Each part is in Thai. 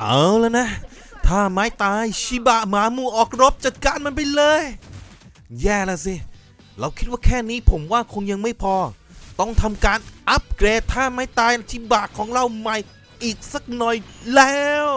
เอาแล้วนะ ถ้าไม้ตายชิบะหมาหมูออกรบจัดการมันไปเลย แย่แล้วสิ เราคิดว่าแค่นี้ผมว่าคงยังไม่พอ ต้องทำการอัปเกรดท่าไม้ตายชิบะของเราใหม่อีกสักหน่อยแล้ว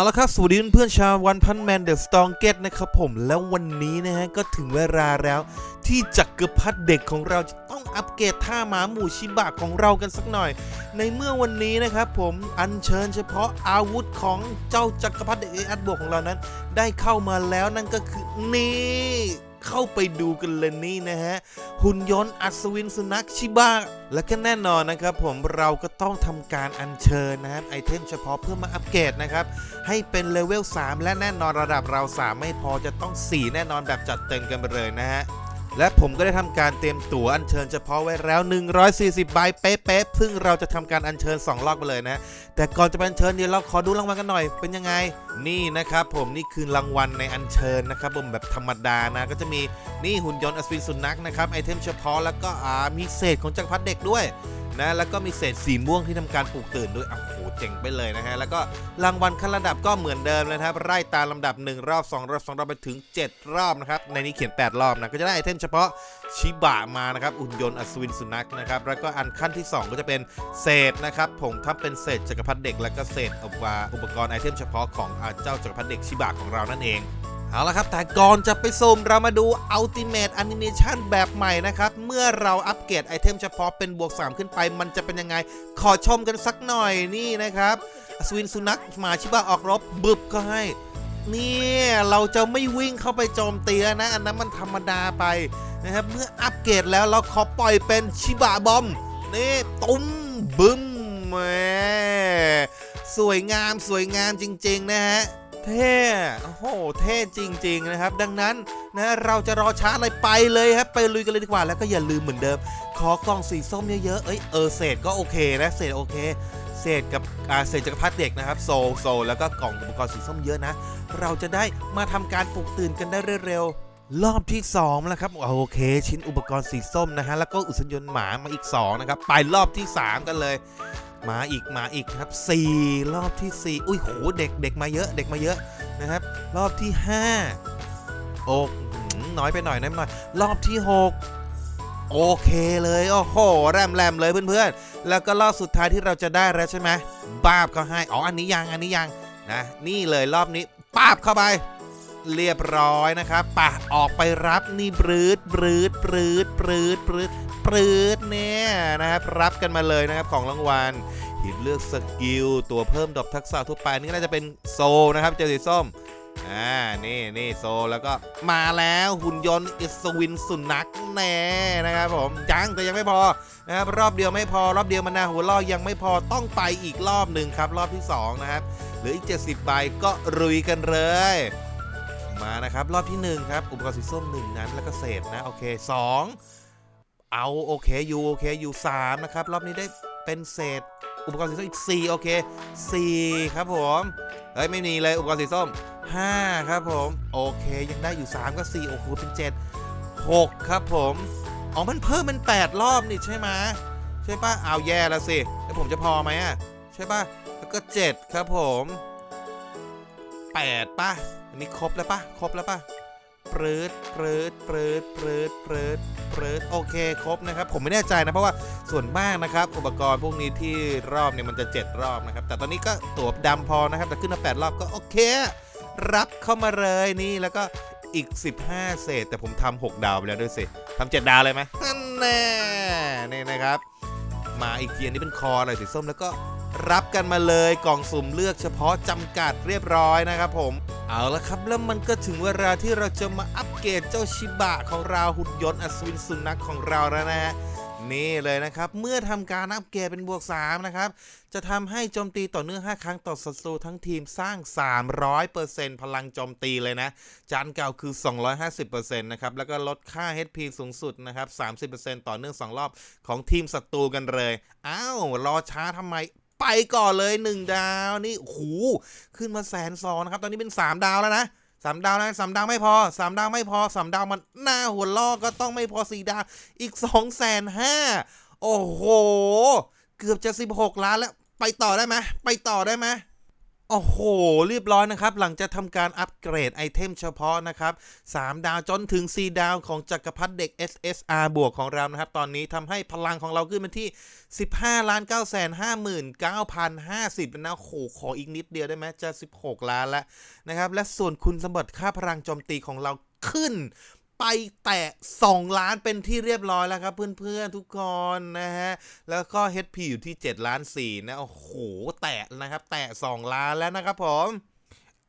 เอาละครับ สวัสดีเพื่อนๆชาววันพันแมนเดอะสตองเกตนะครับผม แล้ววันนี้นะฮะ ก็ถึงเวลาแล้วที่จักรพรรดิเด็กของเราจะต้องอัปเกรดท่าหมาหมู่ชิบะของเรากันสักหน่อย ในเมื่อวันนี้นะครับผมอัญเชิญเฉพาะอาวุธของเจ้าจักรพรรดิเด็กเออัดบวกของเรานั้น ได้เข้ามาแล้วนั่นก็คือนี่เข้าไปดูกันเลยนี่นะฮะ หุ่นยนต์อัศวินสุนัขชิบะและก็แน่นอนนะครับ ผมเราก็ต้องทำการอัญเชิญนะครับไอเทมเฉพาะเพื่อมาอัปเกรดนะครับ ให้เป็นเลเวล3และแน่นอนระดับเรา 3 ไม่พอจะต้อง 4 แน่นอนแบบจัดเต็มกันไปเลยนะฮะ และผมก็ได้ทำการเตรียมตั๋วอัญเชิญเฉพาะไว้แล้ว 140 ใบเป๊ะๆซึ่งเราจะทำการอัญเชิญ 2 รอบไปเลยนะ แต่ก่อนจะไปอัญเชิญเดี๋ยวเราขอดูรางวัลกันหน่อย เป็นยังไง นี่นะครับผมนี่คือรางวัลในอัญเชิญนะครับผมแบบธรรมดานะ ก็จะมีนี่หุ่นยนต์อสวินสุนัขนะครับไอเทมเฉพาะแล้วก็อ่ามีเศษของจักรพรรดิเด็กด้วย นะแล้วก็มีเศษสีม่วงที่ทำการปลุกตื่นด้วยโอ้โหเจ๋งไปเลยนะฮะแล้วก็รางวัลขั้นระดับก็เหมือนเดิมเลยนะครับไล่ตามลำดับ 1 รอบ 2 รอบ 2 รอบไปถึง 7 รอบนะครับในนี้เขียน 8 รอบนะก็จะได้ไอเทมเฉพาะชิบะมานะครับหุ่นยนต์อสวินสุนัขนะครับแล้วก็อันขั้นที่ 2 ก็จะเป็นเศษนะครับผมถ้าเป็นเศษจักรพรรดิเด็ก แล้วก็เศษอุปกรณ์อุปกรณ์ไอเทมเฉพาะของอเจ้าจักรพรรดิเด็กชิบะของเรานั่นเอง เอาละครับ แต่ก่อนจะไปชมเรามาดู Ultimate Animation แบบใหม่นะครับ เมื่อเราอัปเกรดไอเทมเฉพาะเป็นบวก 3 ขึ้นไป มันจะเป็นยังไง ขอชมกันสักหน่อยนี่นะครับสวินสุนัขหมาชิบะออกรบบึบก็ให้ เนี่ย เราจะไม่วิ่งเข้าไปโจมตีนะ อันนั้นมันธรรมดาไปนะครับ เมื่ออัปเกรดแล้วเราขอปล่อยเป็นชิบะบอมนี่ตุ้มบึ้มแหมสวยงามสวยงามจริง ๆ นะฮะ เท่โอ้โห เท่จริง ๆ นะครับ ดังนั้นนะเราจะรอช้าอะไรไปเลยครับ ไปลุยกันเลยดีกว่า แล้วก็อย่าลืมเหมือนเดิม ขอกล่องสีส้มเยอะๆ เอ้ย เออ เศษก็โอเคนะ เศษโอเค เศษกับอาเศษจักรพรรดิเด็กนะครับ โซลโซลแล้วก็กล่องอุปกรณ์สีส้มเยอะนะ เราจะได้มาทำการปลุกตื่นกันได้เร็วๆรอบที่2แล้วครับโอเค ชิ้นอุปกรณ์สีส้มนะฮะแล้วก็อุศยนต์หมามาอีก2นะครับไปรอบที่ 3 กันเลย มาอีกมาอีกครับ 4 รอบที่ 4 อุ้ยโหเด็กเด็กมาเยอะเด็กมาเยอะนะครับ รอบที่ 5 โอ้หือน้อยไปหน่อยนะหน่อย รอบที่ 6 โอเคเลย โอ้โห แรมแรมเลยเพื่อนๆ แล้วก็รอบสุดท้ายที่เราจะได้แล้วใช่ไหมบาบก็ให้ อ๋อ อันนี้ยัง อันนี้ยังนะ นี่เลยรอบนี้ปาบเข้าไป เรียบร้อยนะครับปะออกไปรับนี่บรืดบรืดบรืดบรืดบรืด บรืดเนี่ยนะครับรับกันมาเลยนะครับของรางวัลหินเลือกสกิลตัวเพิ่มดอกทักษะทั่วไปนี่น่าจะเป็นโซลนะครับเจลสีส้มอ่า นี่นี่โซลแล้วก็มาแล้วหุ่นยนต์อิสวินสุนัขแน่นะครับผมยังแต่ยังไม่พอนะครับรอบเดียวไม่พอรอบเดียวมันนาหัวล่อยังไม่พอต้องไปอีกรอบหนึ่งครับ รอบที่สองนะครับหลืออีก 70ใบก็รุยกันเลย มานะครับ รอบที่ 1 ครับ อุปกรณ์สีส้ม1นั้นแล้วก็เศษนะ โอเค 2 เอาโอเคอยู่โอเคอยู่3นะครับ รอบนี้ได้เป็นเศษ อุปกรณ์สีส้มอีก4โอเค4ครับผมเฮ้ยไม่มีเลยอุปกรณ์สีส้ม5ครับผมโอเคยังได้อยู่ 3 ก็ 4 โอ้โหเป็น 7 6 ครับผมอ๋อมันเพิ่มเป็น 8 รอบนี่ใช่ไหมใช่ปะเอาแย่แล้วสิแล้วผมจะพอไหมอะใช่ปะแล้วก็ 7 ครับผม 8ป่ะอันนี้ครบแล้วป่ะครบแล้วป่ะปรืดปรืดปรืดปรืดปรืด ปรืดโอเคครบนะครับ ผมไม่แน่ใจนะเพราะว่าส่วนมากนะครับ อุปกรณ์พวกนี้ที่รอบเนี่ยมันจะ 7 รอบนะครับ แต่ตอนนี้ก็ตัวดำพอนะครับ แต่ขึ้นมา 8 รอบก็โอเค รับเข้ามาเลยนี่แล้วก็อีก 15 เศษ แต่ผมทำ6ดาวไปแล้วด้วยสิทำ7ดาวเลยไหมนั่นแน่นี่นะครับ มาอีกทีอันนี้เป็นคออะไรสีส้มแล้วก็ รับกันมาเลยกล่องสุ่มเลือกเฉพาะจำกัดเรียบร้อยนะครับผม เอาละครับแล้วมันก็ถึงเวลาที่เราจะมาอัปเกรดเจ้าชิบะของเราหุ่นยนต์อัศวินสุนัขของเราแล้วนะฮะนี่เลยนะครับ เมื่อทำการอัปเกรดเป็นบวก 3 นะครับ จะทำให้โจมตีต่อเนื่อง 5 ครั้งต่อศัตรูทั้งทีมสร้าง 300%พลังโจมตีเลยนะ จานเก่าคือ 250%นะครับ แล้วก็ลดค่า HP สูงสุดนะครับ 30%ต่อเนื่อง 2 รอบของทีมศัตรูกันเลย อ้าว รอช้าทำไม ไปก่อนเลย 1 ดาวนี่โอ้โหขึ้นมาแสนสองนะครับ ตอนนี้เป็น 3 ดาวแล้วนะสามดาวนะสามดาวไม่พอสามดาวไม่พอสามดาวมันหน้าหัวล่อก็ต้องไม่พอสี่ดาวอีกสองแสนห้าโอ้โห เกือบจะสิบหกล้านแล้ว ไปต่อได้ไหมไปต่อได้ไหม โอ้โห เรียบร้อยนะครับ หลังจากทำการอัปเกรดไอเทมเฉพาะนะครับ 3 ดาวจนถึง 4 ดาวของจักรพรรดิเด็ก SSR บวกของเรานะครับ ตอนนี้ทำให้พลังของเราขึ้นเป็นที่ 15ล้าน9 5 9 9,050แล้วนะโหขออีกนิดเดียวได้ไหมจะ 16 ล้านแล้วนะครับ และส่วนคุณสมบัติค่าพลังโจมตีของเราขึ้น ไปแตะ 2 ล้านเป็นที่เรียบร้อยแล้วครับ เพื่อนๆทุกคนนะฮะ แล้วก็ HP อยู่ที่ 7 ล้าน4นะ โอ้โห แตะนะครับ แตะ 2 ล้านแล้วนะครับผม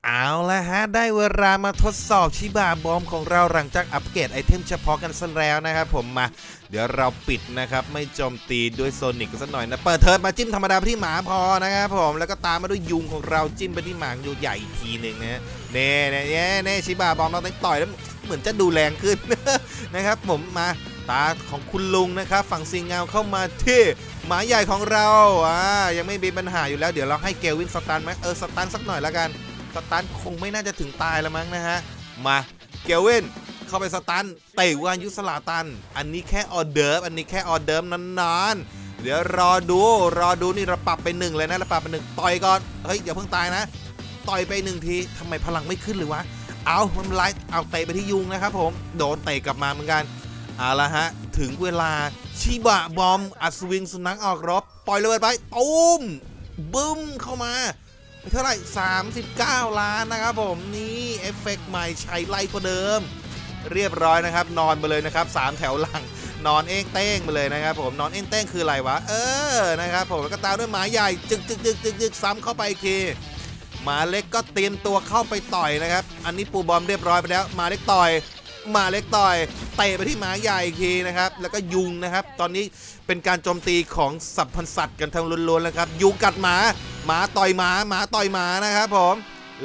เอาละฮะ ได้เวลามาทดสอบชิบาบอมของเราหลังจากอัปเกรดไอเทมเฉพาะกันซะแล้วนะครับผมมา เดี๋ยวเราปิดนะครับ ไม่โจมตีด้วยโซนิกกันสักหน่อยนะ เปิดเทิร์นมาจิ้มธรรมดาไปที่หมาพอนะครับผมแล้วก็ตามมาด้วยยุงของเราจิ้มไปที่หมางอยู่ใหญ่อีกทีหนึ่งนะเน่เน่เน่เน่ชิบาบอมเราต้องต่อยแล้ว มือนจะดูแรงขึ้นนะครับ ผมมาตาของคุณลุงนะครับ ฝั่งซีเงาเข้ามาที่หมาใหญ่ของเราอ่ายังไม่มีปัญหาอยู่แล้วเดี๋ยวเราให้เกลวินสตันไหมเออสตันสักหน่อยล้วกันสตันคงไม่น่าจะถึงตายแล้วมั้งนะฮะมาเกลวินเข้าไปสตันเตะวายุสลาตัน อันนี้แค่ออเดิร์ฟอันนี้แค่ออเดิร์ฟนานๆเดี๋ยวรอดูรอดูนี่เราปรับไปหนึ่งเลยนะเราปรับไปหนึ่งต่อยก่อนเฮ้ยอย่าเพิ่งตายนะ ต่อยไปหนึ่งทีทำไมพลังไม่ขึ้นเลยวะ เอามันไล่เอาเตะไปที่ยุงนะครับผม โดนเตะกลับมาเหมือนกันเอาละฮะ ถึงเวลาชิบะบอมอัศวินสุนัขออกรบ ปล่อยระเบิดไปตูมบึ้มเข้ามาเท่าไหร่ 39 ล้านนะครับผม นี่เอฟเฟกต์ใหม่ใช้ไล่กว่าเดิม เรียบร้อยนะครับ นอนไปเลยนะครับ 3 แถวหลัง นอนเอ้งเต้งไปเลยนะครับผม นอนเอ้งเต้งคืออะไรวะ เออ นะครับผมแล้วก็ตามด้วยหมาใหญ่ จึกจึกจึกจึกจึกซ้ำเข้าไปอีกที มาเล็กก็เตรียมตัวเข้าไปต่อยนะครับ อันนี้ปูบอมเรียบร้อยไปแล้วหมาเล็กต่อยหมาเล็กต่อยเตะไปที่หมาใหญ่อีกทีนะครับ แล้วก็ยุงนะครับ ตอนนี้เป็นการโจมตีของสัตว์พันธุ์สัตว์กันทั้งล้วนๆแล้วครับยุงกัดหมา หมาต่อยหมา หมาต่อยหมานะครับผม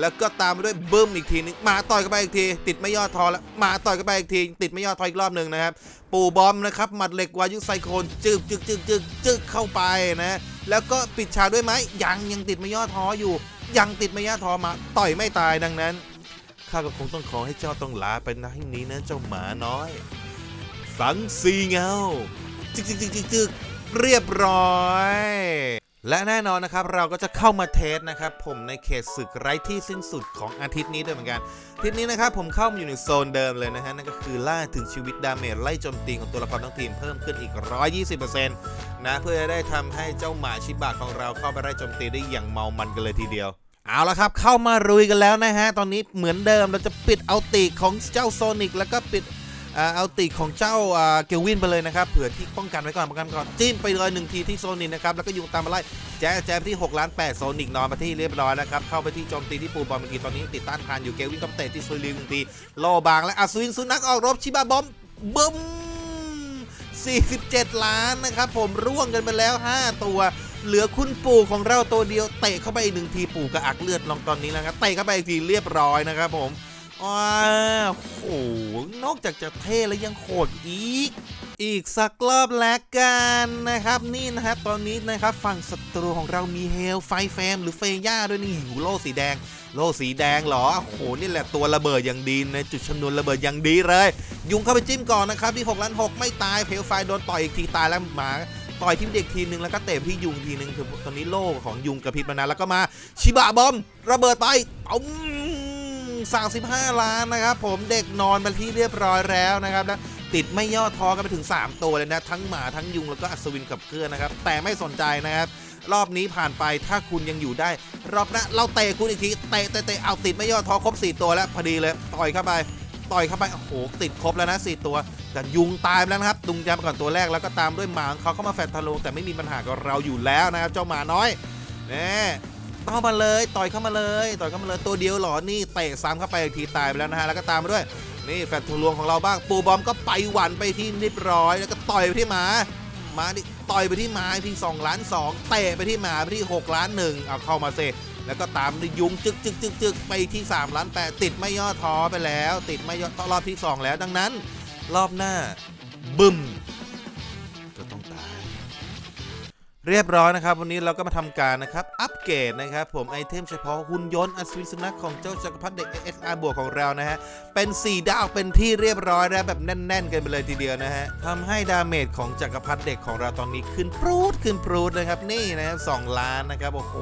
แล้วก็ตามด้วยบึ้มอีกทีนึงหมาต่อยเข้าไปอีกที ติดไม่ย่อทอแล้วหมาต่อยเข้าไปอีกที ติดไม่ย่อทออีกรอบหนึ่งนะครับ ปูบอมนะครับหมัดเหล็กวายุไซโคนจึกจึกจึกจึกจึกเข้าไปนะ แล้วก็ปิดฉากด้วยไหมยังยังติดไม่ย่อทออยู่ ยังติดไม่ย่อท้อมาต่อยไม่ตายดังนั้นข้าก็คงต้องขอให้เจ้าต้องลาไปนะที่นี้นะเจ้าหมาน้อย สังสีเงาจึกจึกจึกจึกจึกเรียบร้อย และแน่นอนนะครับเราก็จะเข้ามาเทสนะครับผมในเขตศึกไร้ที่สิ้นสุดของอาทิตย์นี้ด้วยเหมือนกันอาทิตย์นี้นะครับผมเข้ามาอยู่ในโซนเดิมเลยนะฮะนั่นก็คือล่าถึงชีวิตดาเมจไล่โจมตีของตัวละครทั้งทีมเพิ่มขึ้นอีก 120%นะเพื่อจะได้ทำให้เจ้าหมาชิบะของเราเข้าไปไล่โจมตีได้อย่างเมามันกันเลยทีเดียวเอาละครับเข้ามารุยกันแล้วนะฮะตอนนี้เหมือนเดิมเราจะปิดเอาตีของเจ้าโซนิกแล้วก็ปิด เอาตีของเจ้าเกลวินไปเลยนะครับ เผื่อที่ป้องกันไว้ก่อนป้องกันก่อนจิ้มไปเลยหนึ่งทีที่โซนิกนะครับ แล้วก็ยุงตามมาไล่แจ๊แจ๊ไปที่6ล้าน8โซนิกนอนมาที่เรียบร้อยนะครับ เข้าไปที่โจมตีที่ปูบอมเมื่อกี้ตอนนี้ติดต้านทานอยู่เกลวินก็เตะที่ซุยลิวหนึ่งทีโลบางและอัศวินสุนัขออกรบชิบะบอมบึ้ม47 ล้านนะครับผมร่วงกันไปแล้ว 5 ตัว เหลือคุณปู่ของเราตัวเดียวเตะเข้าไปอีกหนึ่งทีปู่กระอักเลือดลองตอนนี้นะครับเตะเข้าไปอีกทีเรียบร้อยนะครับผม ว้าวโอ้โหนอกจากจะเท่แล้วยังโหดอีก อีกสักรอบแล้วกันนะครับ นี่นะครับตอนนี้นะครับฝั่งศัตรูของเรามีเฮลไฟแฟมหรือเฟย่าด้วยนี่อยู่โล่สีแดง โล่สีแดงเหรอโอ้โหนี่แหละตัวระเบิดอย่างดีในจุดชนวนระเบิดอย่างดีเลย ยุงเข้าไปจิ้มก่อนนะครับที่6ล้าน6ไม่ตายเพลไฟโดนต่อยอีกทีตายแล้วหมาต่อยที่เด็กทีนึงแล้วก็เตะที่ยุงทีนึงคือตอนนี้โล่ของยุงกระพริบมานานแล้วก็มาชิบะบอมระเบิดไปปุ้ม 35 ล้านนะครับผมเด็กนอนมาที่เรียบร้อยแล้วนะครับนะติดไม่ย่อท้อกันไปถึง 3 ตัวเลยนะ ทั้งหมาทั้งยุงแล้วก็อัศวินขับเคลื่อนนะครับ แต่ไม่สนใจนะครับรอบนี้ผ่านไปถ้าคุณยังอยู่ได้ รอบหน้าเราเตะคุณอีกทีเตะเตะเตะเอาติดไม่ย่อท้อครบ 4 ตัวแล้วพอดีเลยต่อยเข้าไปต่อยเข้าไปโอ้โหติดครบแล้วนะ4ตัวแต่ยุงตายแล้วนะครับดุงยามก่อนตัวแรกแล้วก็ตามด้วยหมาของเขาเข้ามาแฟนทะลุแต่ไม่มีปัญหากับเราอยู่แล้วนะครับเจ้าหมาน้อยแน่ เข้ามาเลย ต่อยเข้ามาเลย ต่อยเข้ามาเลยตัวเดียวหรอนี่เตะซ้ำเข้าไปอีกทีตายไปแล้วนะฮะแล้วก็ตามมาด้วยนี่แฟนทะลวงของเราบ้างปูบอมก็ไปหวันไปที่เรียบร้อย แล้วก็ต่อยไปที่หมาหมานี่ต่อยไปที่หมาที่2ล้าน2เตะไปที่หมาไปที่6ล้าน1เอาเข้ามาเสร็จแล้วก็ตามด้วยยุงจึกจึกจึกจึกไปที่3ล้าน8ติดไม่ย่อท้อไปแล้ว ติดไม่ย่อท้อรอบที่ 2 แล้วดังนั้น รอบหน้าบึ้ม เรียบร้อยนะครับ วันนี้เราก็มาทำการนะครับ อัปเกรดนะครับ ผมไอเทมเฉพาะหุ่นยนต์อัศวินสุนัขของเจ้าจักรพรรดิเด็ก SR บวกของเรานะฮะ เป็น 4 ดาวเป็นที่เรียบร้อยแล้วแบบแน่น ๆ กันไปเลยทีเดียวนะฮะทำให้ดาเมจของจักรพรรดิเด็กของเราตอนนี้ขึ้นปรูดขึ้นปรูดนะครับนี่นะฮะสองล้านนะครับโอ้โห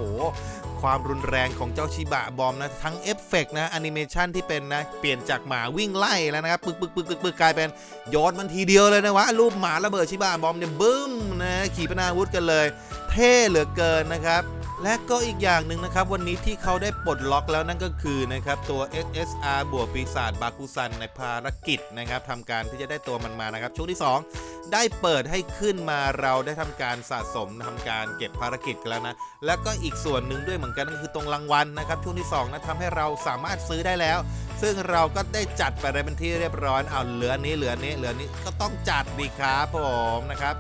ความรุนแรงของเจ้าชิบะบอมนะ ทั้งเอฟเฟกต์นะแอนิเมชันที่เป็นนะ เปลี่ยนจากหมาวิ่งไล่แล้วนะครับ ปึกปึกปึกปึกปึกกลายเป็นโยนมันทีเดียวเลยนะวะ รูปหมาระเบิดชิบะบอมเนี่ยบึ้มนะขี่ปนาวุธกันเลย เท่เหลือเกินนะครับและก็อีกอย่างหนึ่งนะครับวันนี้ที่เขาได้ปลดล็อกแล้วนั่นก็คือนะครับตัว SSR บวกปีศาจบาคุซันในภารกิจนะครับทำการที่จะได้ตัวมันมานะครับช่วงที่ 2 ได้เปิดให้ขึ้นมาเราได้ทำการสะสมทำการเก็บภารกิจกันแล้วนะ แล้วก็อีกส่วนหนึ่งด้วยเหมือนกันก็คือตรงรางวัลนะครับ ช่วงที่2นะทำให้เราสามารถซื้อได้แล้ว ซึ่งเราก็ได้จัดไปได้เป็นที่เรียบร้อยเอาเหลือนี้เหลือนี้เหลือนี้ก็ต้องจัดดีครับผมนะครับ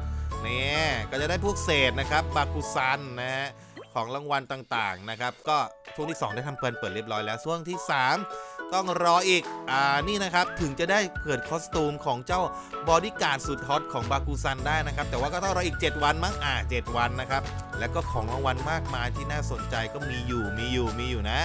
นี่ก็จะได้พวกเศษนะครับบาคุซันนะฮะของรางวัลต่างๆนะครับ ก็ช่วงที่ 2 ได้ทำเปิดเปิดเรียบร้อยแล้วช่วงที่ 3 ต้องรออีก อ่า นี่นะครับ ถึงจะได้เกิดคอสตูมของเจ้าบอดี้การ์ดสุดฮอตของบากูซันได้นะครับ แต่ว่าก็ต้องรออีก 7 วันมั้ง อ่า 7 วันนะครับ แล้วก็ของรางวัลมากมายที่น่าสนใจก็มีอยู่ มีอยู่ มีอยู่นะ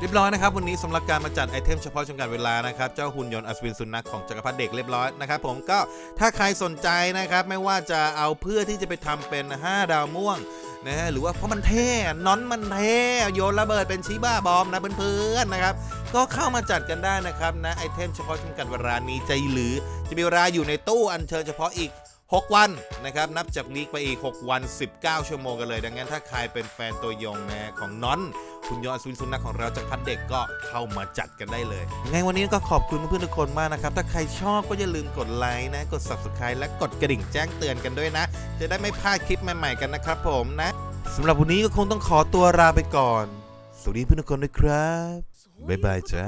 เรียบร้อยนะครับวันนี้สำหรับการมาจัดไอเทมเฉพาะจำกัดเวลานะครับเจ้าหุ่นยนต์อัศวินสุนัขของจักรพรรดิเด็กเรียบร้อยนะครับผมก็ถ้าใครสนใจนะครับไม่ว่าจะเอาเพื่อที่จะไปทำเป็น 5 ดาวม่วงนะฮะหรือว่าเพราะมันเท่น้อนมันเท่โยนระเบิดเป็นชิบ้าบอมนะเพื่อนๆนะครับ ก็เข้ามาจัดกันได้นะครับนะไอเทมเฉพาะจำกัดเวลานี้ใจหรือ จะมีเวลาอยู่ในตู้อันเชิญเฉพาะอีก 6 วันนะครับนับจากนี้ไปอีก 6 วัน 19 ชั่วโมงกันเลย ดังนั้นถ้าใครเป็นแฟนตัวยงนะของน้อนคุณยอดสุนสุนัขของเราจากพัดเด็กก็เข้ามาจัดกันได้เลยยังไงวันนี้ก็ขอบคุณเพื่อนๆทุกคนมากนะครับ ถ้าใครชอบก็อย่าลืมกดไลค์นะ กด subscribe และกดกระดิ่งแจ้งเตือนกันด้วยนะ จะได้ไม่พลาดคลิปใหม่ๆกันนะครับผมนะสำหรับวันนี้ก็คงต้องขอตัวลาไปก่อน สวัสดีเพื่อนทุกคนด้วยครับ บ๊ายบายจ้า